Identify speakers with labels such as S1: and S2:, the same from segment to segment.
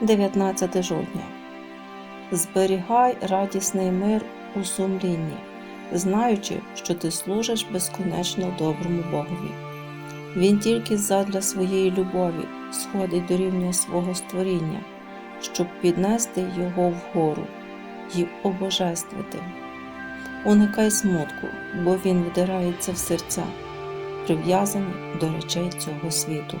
S1: 19 жовтня. Зберігай радісний мир у сумлінні, знаючи, що ти служиш безконечно доброму Богові. Він тільки задля своєї любові сходить до рівня свого створіння, щоб піднести його вгору і обожествити. Уникай смутку, бо він вдирається в серця, прив'язані до речей цього світу.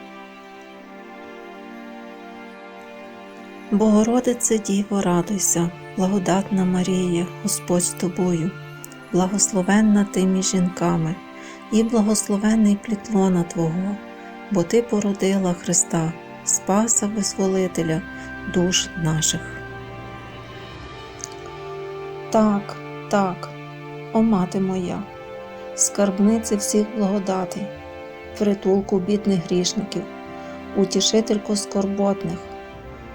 S1: Богородице Діво, радуйся, благодатна Марія, Господь з тобою, благословенна ти між жінками, і благословенний плітлона Твого, бо Ти породила Христа, Спаса Визволителя душ наших. Так, так, о мати моя, скарбниці всіх благодатей, притулку бідних грішників, утішителько скорботних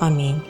S1: Амінь.